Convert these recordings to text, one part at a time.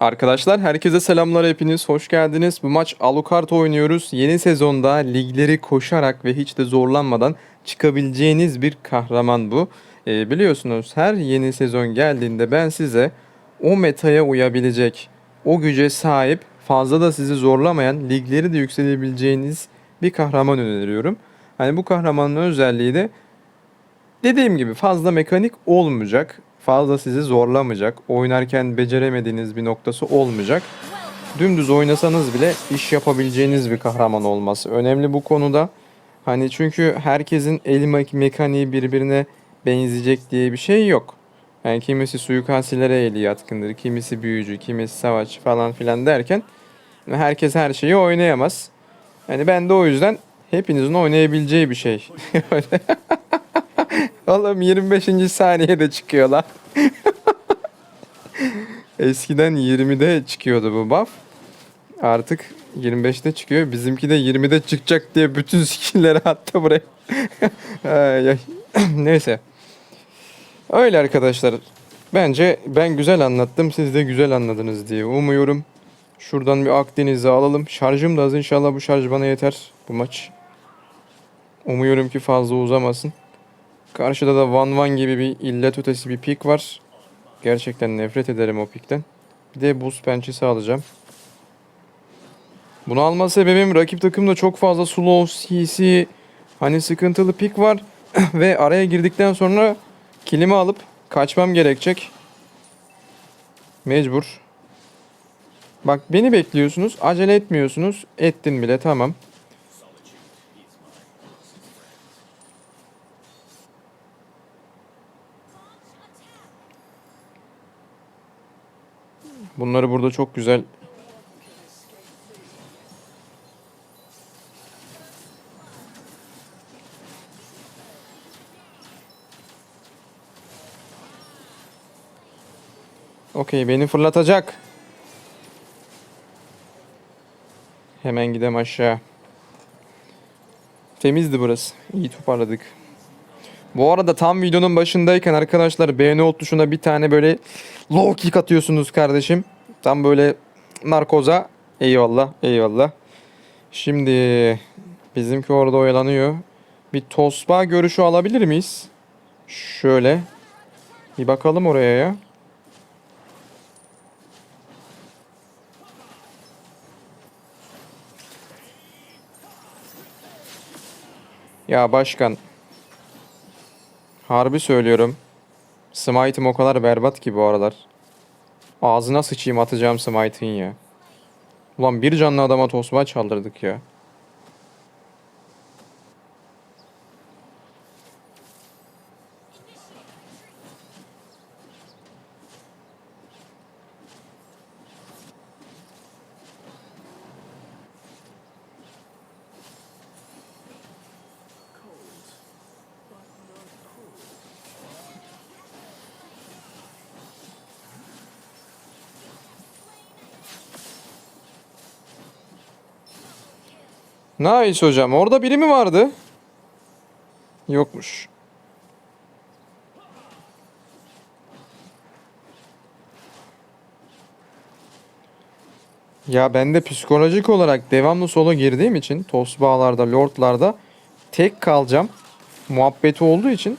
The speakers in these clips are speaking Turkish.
Arkadaşlar herkese selamlar hepiniz hoş geldiniz. Bu maç Alucard oynuyoruz. Yeni sezonda ligleri koşarak ve hiç de zorlanmadan çıkabileceğiniz bir kahraman bu. Ee, biliyorsunuz her yeni sezon geldiğinde ben size o metaya uyabilecek, o güce sahip, fazla da sizi zorlamayan, ligleri de yükselebileceğiniz bir kahraman öneriyorum. Hani bu kahramanın özelliği de Dediğim gibi fazla mekanik olmayacak. Fazla sizi zorlamayacak. Oynarken beceremediğiniz bir noktası olmayacak. Dümdüz oynasanız bile iş yapabileceğiniz bir kahraman olması önemli bu konuda. Hani çünkü herkesin el me- mekaniği birbirine benzeyecek diye bir şey yok. Yani kimisi suikastilere eli yatkındır, kimisi büyücü, kimisi savaşçı falan filan derken herkes her şeyi oynayamaz. Yani ben de o yüzden hepinizin oynayabileceği bir şey. Oğlum 25. saniyede çıkıyor lan. Eskiden 20'de çıkıyordu bu buff. Artık 25'te çıkıyor. Bizimki de 20'de çıkacak diye bütün skill'leri attı buraya. Ay, ay. Neyse. Öyle arkadaşlar. Bence ben güzel anlattım. Siz de güzel anladınız diye umuyorum. Şuradan bir Akdeniz'i alalım. Şarjım da az. İnşallah bu şarj bana yeter bu maç. Umuyorum ki fazla uzamasın. Karşıda da Van Van gibi bir illet ötesi bir pik var. Gerçekten nefret ederim o pikten. Bir de buz pençesi alacağım. Bunu alma sebebim rakip takımda çok fazla slow, CC, hani sıkıntılı pik var. Ve araya girdikten sonra kilimi alıp kaçmam gerekecek. Mecbur. Bak beni bekliyorsunuz. Acele etmiyorsunuz. Ettin bile tamam. Bunları burada çok güzel Okey beni fırlatacak. Hemen gidem aşağı. Temizdi burası. İyi toparladık. Bu arada tam videonun başındayken arkadaşlar beğeni ol tuşuna bir tane böyle low kick atıyorsunuz kardeşim. Tam böyle narkoza. Eyvallah eyvallah. Şimdi bizimki orada oyalanıyor. Bir tosba görüşü alabilir miyiz? Şöyle. Bir bakalım oraya ya. Ya başkan. Harbi söylüyorum. Smite'ım o kadar berbat ki bu aralar. Ağzına sıçayım atacağım Smite'ın ya. Ulan bir canlı adama tosma çaldırdık ya. Nice hocam. Orada biri mi vardı? Yokmuş. Ya ben de psikolojik olarak devamlı sola girdiğim için tosbağalarda, lordlarda tek kalacağım muhabbeti olduğu için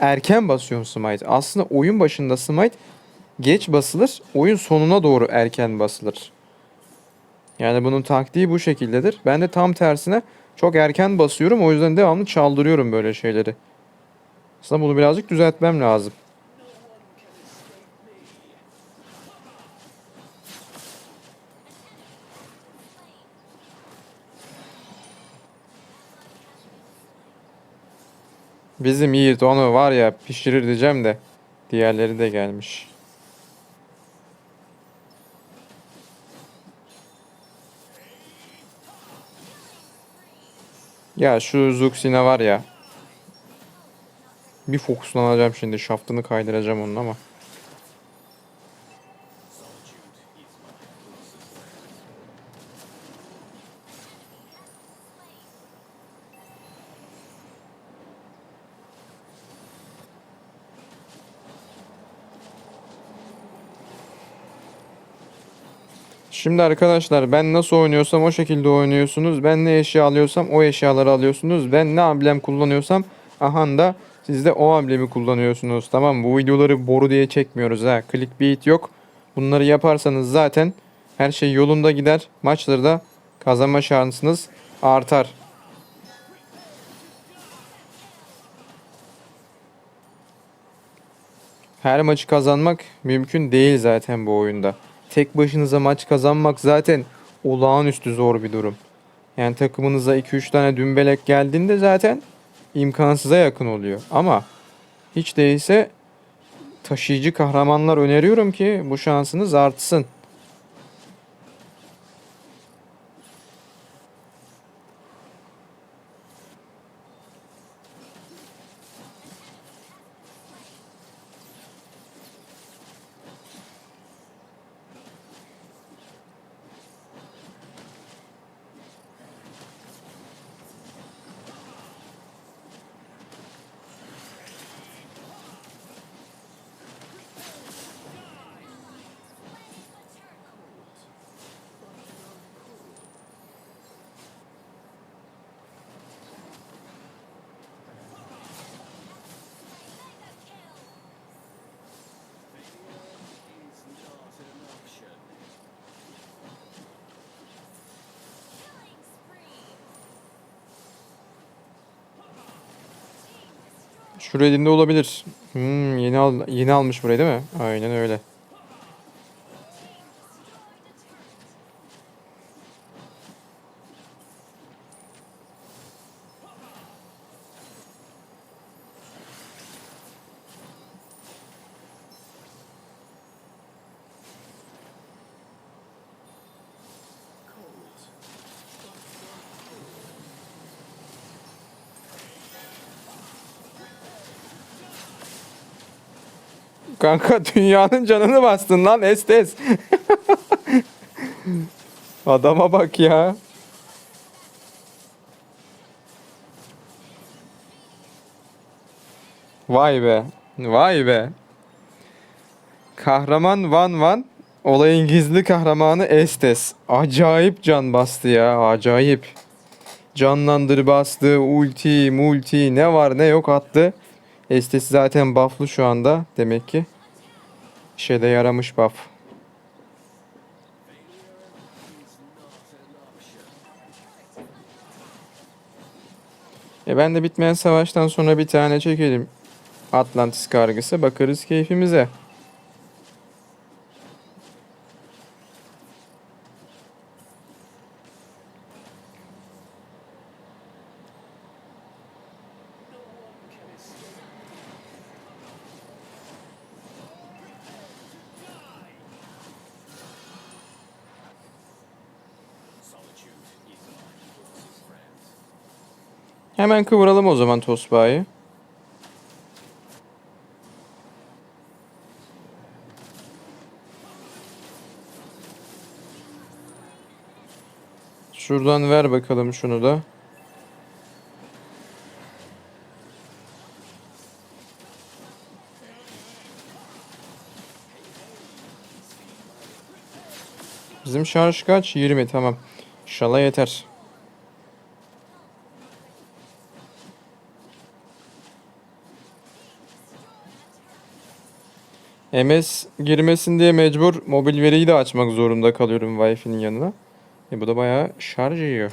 erken basıyorum smite. Aslında oyun başında smite geç basılır, oyun sonuna doğru erken basılır. Yani bunun taktiği bu şekildedir. Ben de tam tersine çok erken basıyorum. O yüzden devamlı çaldırıyorum böyle şeyleri. Aslında bunu birazcık düzeltmem lazım. Bizim Yiğit onu var ya pişirir diyeceğim de diğerleri de gelmiş. Ya şu Zuxine var ya. Bir fokuslanacağım şimdi. Şaftını kaydıracağım onun ama. Şimdi arkadaşlar ben nasıl oynuyorsam o şekilde oynuyorsunuz. Ben ne eşya alıyorsam o eşyaları alıyorsunuz. Ben ne amblem kullanıyorsam aha da siz de o amblemi kullanıyorsunuz. Tamam? Bu videoları boru diye çekmiyoruz ha. Clickbait yok. Bunları yaparsanız zaten her şey yolunda gider. Maçları da kazanma şansınız artar. Her maçı kazanmak mümkün değil zaten bu oyunda. Tek başınıza maç kazanmak zaten olağanüstü zor bir durum. Yani takımınıza 2-3 tane dümbelek geldiğinde zaten imkansıza yakın oluyor. Ama hiç değilse taşıyıcı kahramanlar öneriyorum ki bu şansınız artsın. Şuraya elinde olabilir. Hmm, yeni al yeni almış burayı değil mi? Aynen öyle. Kanka dünyanın canını bastın lan Estes. Adama bak ya. Vay be. Vay be. Kahraman Van Van olayın gizli kahramanı Estes. Acayip can bastı ya. Acayip. Canlandır bastı. Ulti, multi ne var ne yok attı. Estes zaten buff'lu şu anda demek ki. İşe de yaramış buff. E ben de bitmeyen savaştan sonra bir tane çekelim. Atlantis kargısı bakarız keyfimize. Hemen kıvıralım o zaman tosbağayı. Şuradan ver bakalım şunu da. Bizim şarj kaç? 20 tamam. İnşallah yeter. MS girmesin diye mecbur mobil veriyi de açmak zorunda kalıyorum Wi-Fi'nin yanına. E bu da bayağı şarj yiyor.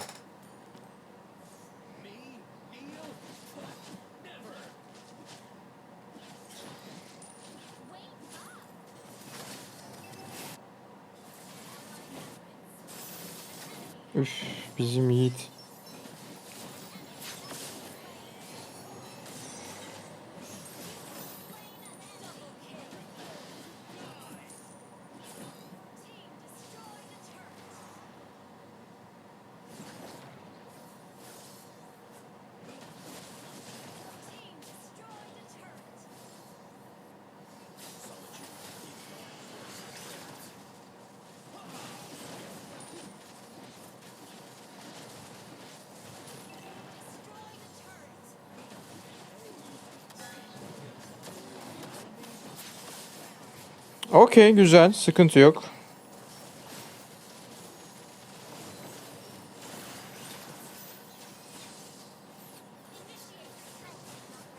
Okey güzel sıkıntı yok.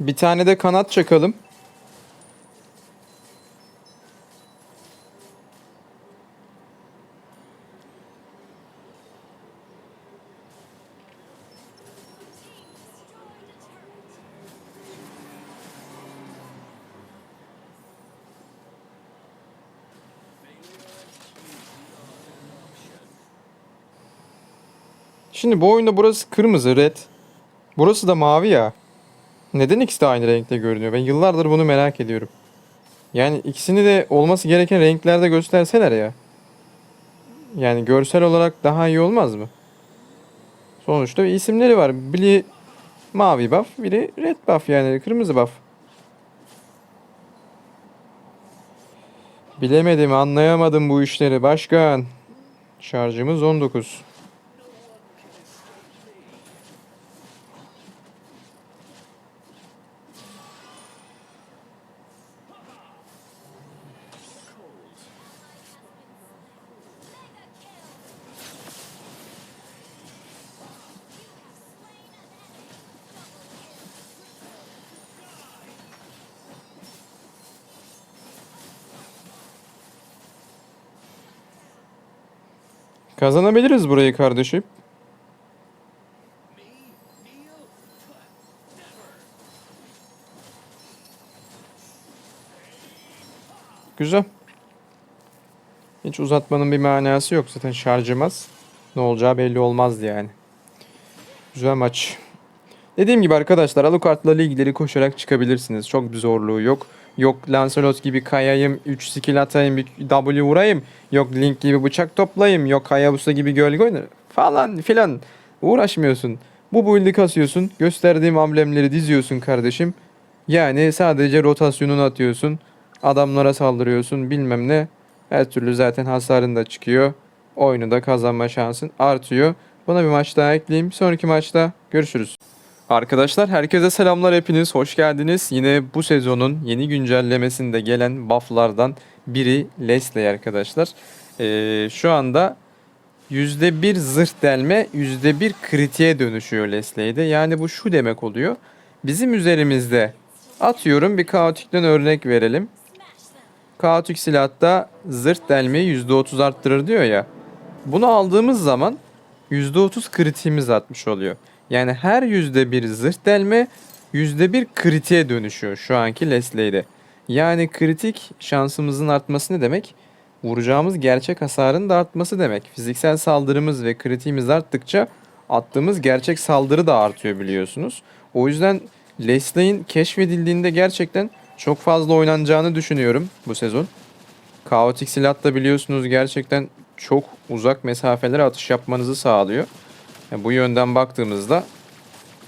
Bir tane de kanat çakalım. Şimdi bu oyunda burası kırmızı, red. Burası da mavi ya. Neden ikisi de aynı renkte görünüyor? Ben yıllardır bunu merak ediyorum. Yani ikisini de olması gereken renklerde gösterseler ya. Yani görsel olarak daha iyi olmaz mı? Sonuçta isimleri var. Biri mavi buff, biri red buff yani kırmızı buff. Bilemedim, anlayamadım bu işleri başkan. Şarjımız 19. Kazanabiliriz burayı kardeşim. Güzel. Hiç uzatmanın bir manası yok. Zaten şarjımız ne olacağı belli olmazdı yani. Güzel maç. Dediğim gibi arkadaşlar Alucard'la ligleri koşarak çıkabilirsiniz. Çok bir zorluğu yok. Yok Lancelot gibi kayayım, 3 skill atayım, bir W vurayım. Yok Link gibi bıçak toplayayım. Yok Hayabusa gibi gölge oynar falan filan. Uğraşmıyorsun. Bu build'i kasıyorsun. Gösterdiğim amblemleri diziyorsun kardeşim. Yani sadece rotasyonunu atıyorsun. Adamlara saldırıyorsun bilmem ne. Her türlü zaten hasarın da çıkıyor. Oyunu da kazanma şansın artıyor. Buna bir maç daha ekleyeyim. Sonraki maçta görüşürüz. Arkadaşlar herkese selamlar hepiniz hoş geldiniz. Yine bu sezonun yeni güncellemesinde gelen bufflardan biri Leslie arkadaşlar. Ee, şu anda %1 zırh delme %1 kritiğe dönüşüyor Leslie'de. Yani bu şu demek oluyor. Bizim üzerimizde atıyorum bir kaotikten örnek verelim. Kaotik silahta zırh delmeyi %30 arttırır diyor ya. Bunu aldığımız zaman %30 kritiğimiz artmış oluyor. Yani her %1 zırh delme %1 kritiğe dönüşüyor şu anki Leslie'de. Yani kritik şansımızın artması ne demek? Vuracağımız gerçek hasarın da artması demek. Fiziksel saldırımız ve kritiğimiz arttıkça attığımız gerçek saldırı da artıyor biliyorsunuz. O yüzden Leslie'in keşfedildiğinde gerçekten çok fazla oynanacağını düşünüyorum bu sezon. Kaotik silah da biliyorsunuz gerçekten çok uzak mesafelere atış yapmanızı sağlıyor. Yani bu yönden baktığımızda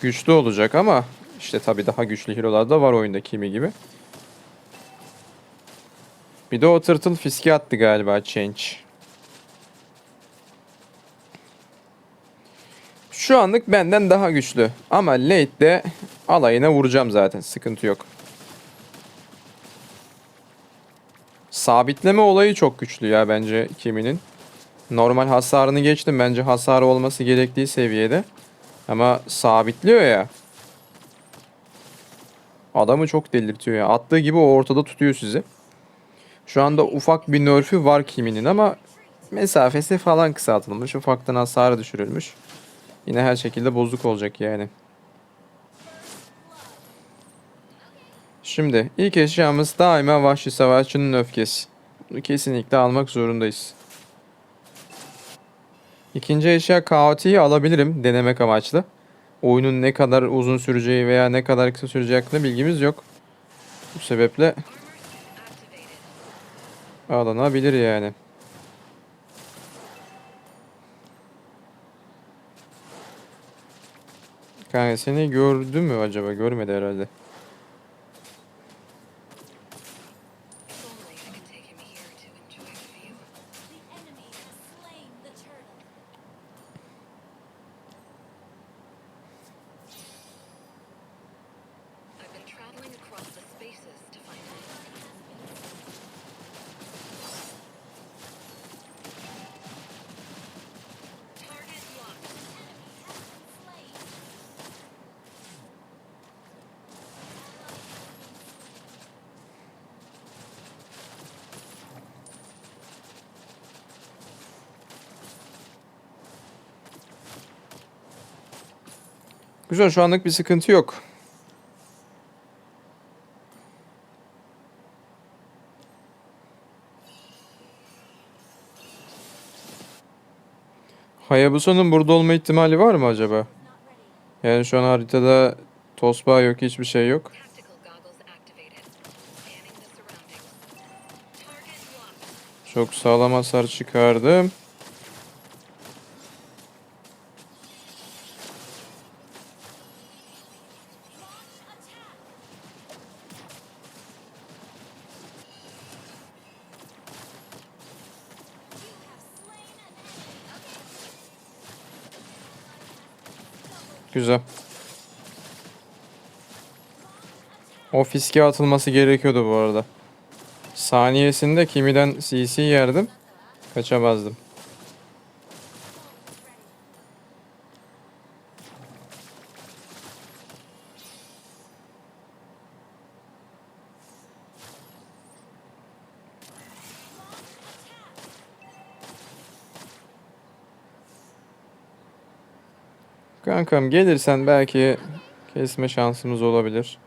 güçlü olacak ama işte tabii daha güçlü hero'lar da var oyunda kimi gibi. Bir de o tırtıl fiske attı galiba Change. Şu anlık benden daha güçlü. Ama late'de alayına vuracağım zaten. Sıkıntı yok. Sabitleme olayı çok güçlü ya bence kiminin. Normal hasarını geçtim. Bence hasarı olması gerektiği seviyede. Ama sabitliyor ya. Adamı çok delirtiyor ya. Attığı gibi o ortada tutuyor sizi. Şu anda ufak bir nerf'ü var kiminin ama mesafesi falan kısaltılmış. Ufaktan hasarı düşürülmüş. Yine her şekilde bozuk olacak yani. Şimdi ilk eşyamız daima vahşi savaşçının öfkesi. Bunu kesinlikle almak zorundayız. İkinci eşya kaotiği alabilirim denemek amaçlı. Oyunun ne kadar uzun süreceği veya ne kadar kısa süreceği hakkında bilgimiz yok. Bu sebeple alınabilir yani. Kanka seni gördü mü acaba? Görmedi herhalde. Güzel şu anlık bir sıkıntı yok. Hayabusa'nın burada olma ihtimali var mı acaba? Yani şu an haritada tosbağa yok, hiçbir şey yok. Çok sağlam hasar çıkardım. O fiske atılması gerekiyordu bu arada. Saniyesinde kimiden CC yerdim. Kaçamazdım. Kankam gelirsen belki kesme şansımız olabilir.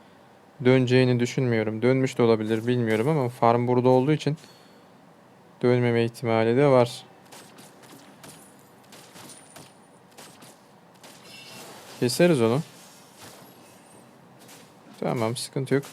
Döneceğini düşünmüyorum. Dönmüş de olabilir bilmiyorum ama farm burada olduğu için dönmeme ihtimali de var. Keseriz onu. Tamam sıkıntı yok.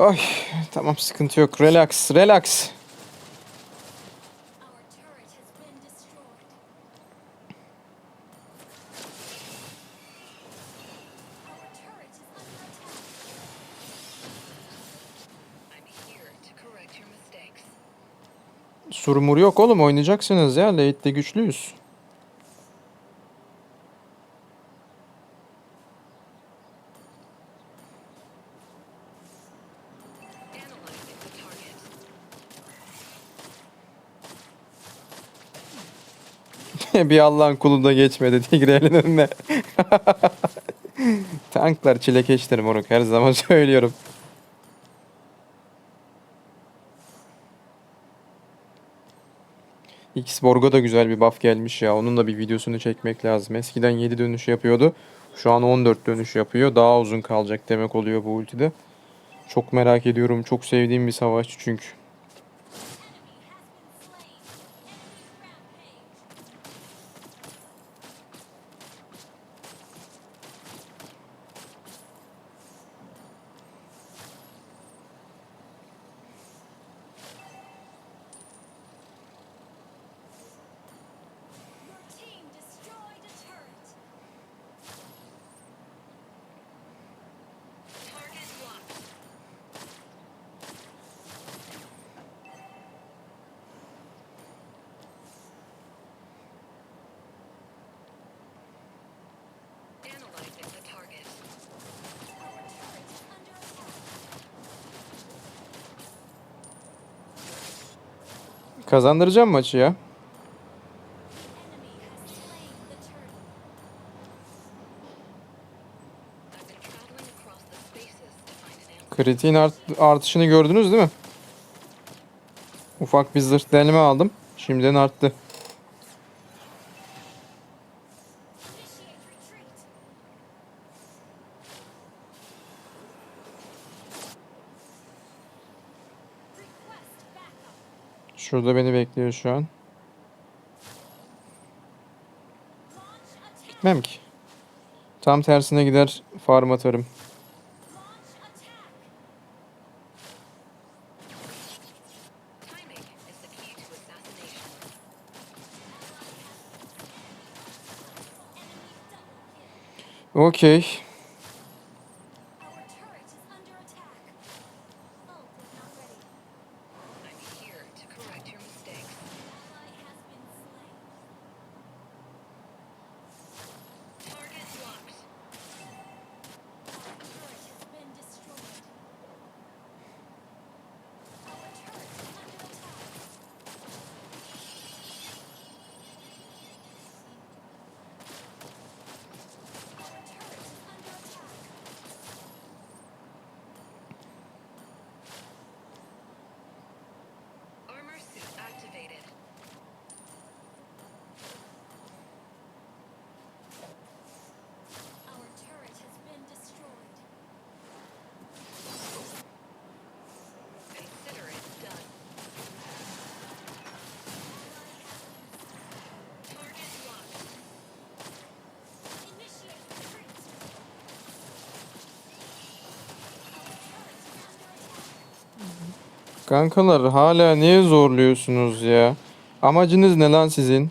Ay tamam sıkıntı yok. Relax, relax. Surmur yok oğlum oynayacaksınız ya. Late'de güçlüyüz. bir Allah'ın kulu da geçmedi Tigreal'in önüne. Tanklar çilekeştir moruk her zaman söylüyorum. X-Borg'a da güzel bir buff gelmiş ya. Onun da bir videosunu çekmek lazım. Eskiden 7 dönüş yapıyordu. Şu an 14 dönüş yapıyor. Daha uzun kalacak demek oluyor bu ultide. Çok merak ediyorum. Çok sevdiğim bir savaşçı çünkü. Find an answer. Kritiğin art- artışını gördünüz değil mi? Ufak bir zırh delme aldım. Şimdiden arttı. Şurada beni bekliyor şu an. Gitmem ki. Tam tersine gider farm atarım. Launch Kankalar hala niye zorluyorsunuz ya? Amacınız ne lan sizin?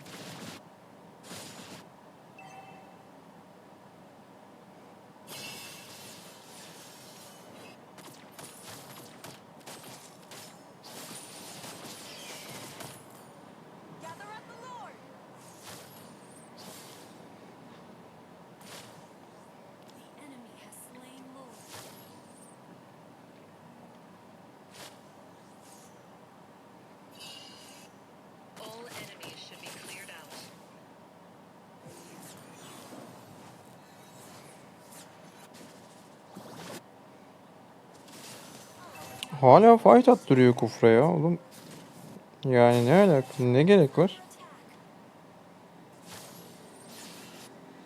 Hala fight attırıyor kufra ya oğlum. Yani ne alaka? Ne gerek var?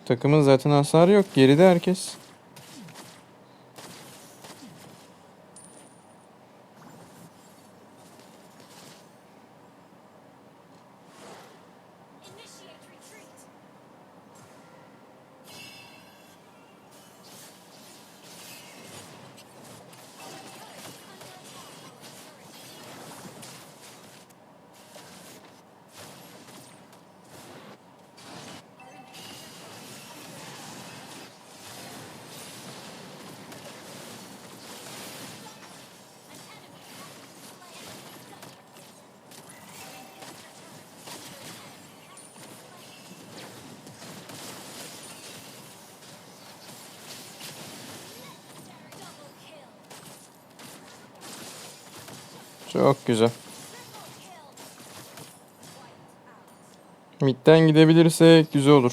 Takımın zaten hasarı yok. Geride herkes. Çok güzel. Mid'den gidebilirsek güzel olur.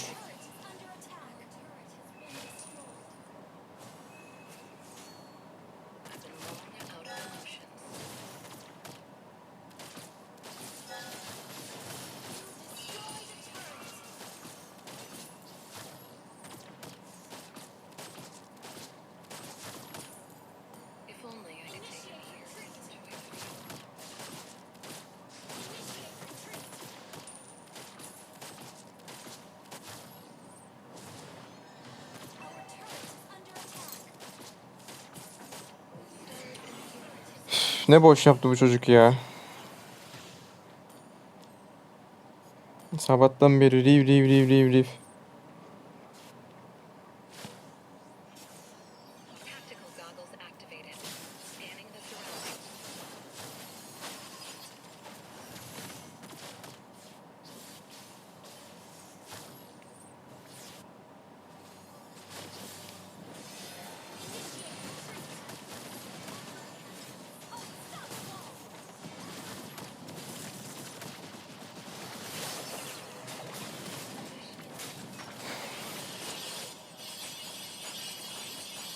Ne boş yaptı bu çocuk ya. Sabahtan beri riv riv riv riv riv.